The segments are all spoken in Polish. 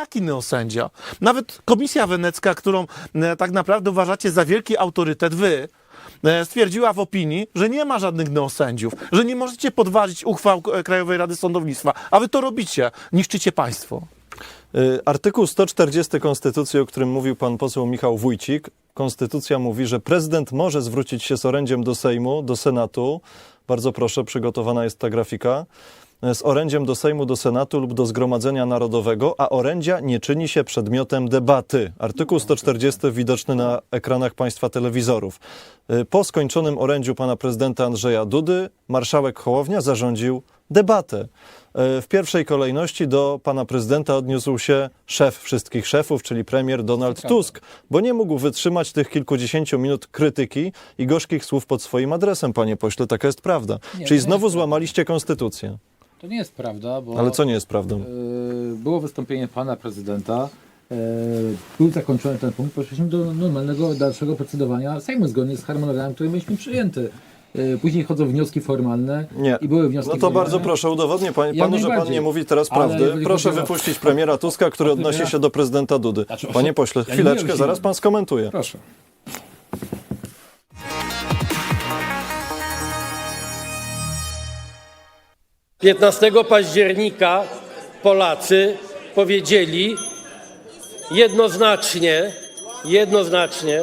Jaki neosędzia? Nawet Komisja Wenecka, którą e, tak naprawdę uważacie za wielki autorytet, wy, e, stwierdziła w opinii, że nie ma żadnych neosędziów, że nie możecie podważyć uchwał e, Krajowej Rady Sądownictwa, a wy to robicie, niszczycie państwo. Y, Artykuł 140 Konstytucji, o którym mówił pan poseł Michał Wójcik. Konstytucja mówi, że prezydent może zwrócić się z orędziem do Sejmu, do Senatu. Bardzo proszę, przygotowana jest ta grafika. Y, Z orędziem do Sejmu, do Senatu lub do Zgromadzenia Narodowego, a orędzia nie czyni się przedmiotem debaty. Artykuł 140 widoczny na ekranach państwa telewizorów. Y, Po skończonym orędziu pana prezydenta Andrzeja Dudy, marszałek Hołownia zarządził debatę. E, W pierwszej kolejności do pana prezydenta odniósł się szef wszystkich szefów, czyli premier Donald Tusk, bo nie mógł wytrzymać tych kilkudziesięciu minut krytyki i gorzkich słów pod swoim adresem, panie pośle. Taka jest prawda. Czyli znowu złamaliście konstytucję. To nie jest prawda, bo Ale co nie jest prawdą? e, było wystąpienie pana prezydenta. e, Był zakończony ten punkt, przeszliśmy do normalnego dalszego procedowania Sejmu zgodnie z harmonogramem, który mieliśmy przyjęty. E, Później chodzą wnioski formalne Nie. i były wnioski No to formalne. bardzo proszę, udowodnię pan, Jak panu, że pan nie mówi teraz Ale prawdy. Proszę o- wypuścić premiera Tuska, który odnosi się do prezydenta Dudy. Znaczy, Panie pośle, ja chwileczkę, zaraz pan skomentuje. Proszę. Piętnastego października Polacy powiedzieli jednoznacznie, jednoznacznie,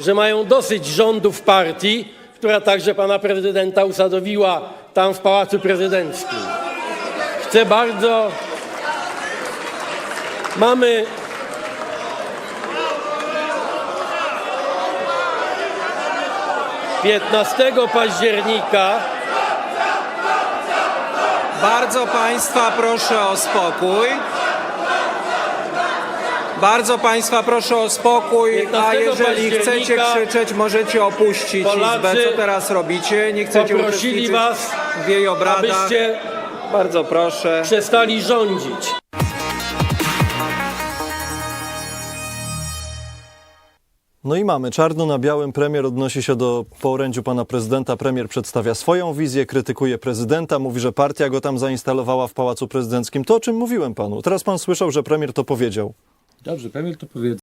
że mają dosyć rządów partii, która także pana prezydenta usadowiła tam w Pałacu Prezydenckim. Chcę bardzo. Mamy. Piętnastego października Bardzo Państwa proszę o spokój. Bardzo Państwa proszę o spokój, a 15 jeżeli chcecie października krzyczeć, możecie opuścić Polacy Izbę. Co teraz robicie? Nie chcecie poprosili uczestniczyć was, w jej obradach. abyście Bardzo proszę. przestali rządzić. No i mamy czarno na białym. Premier odnosi się do po pana prezydenta. Premier przedstawia swoją wizję, krytykuje prezydenta, mówi, że partia go tam zainstalowała w pałacu prezydenckim. To o czym mówiłem panu. Teraz pan słyszał, że premier to powiedział. Dobrze, premier to powiedział.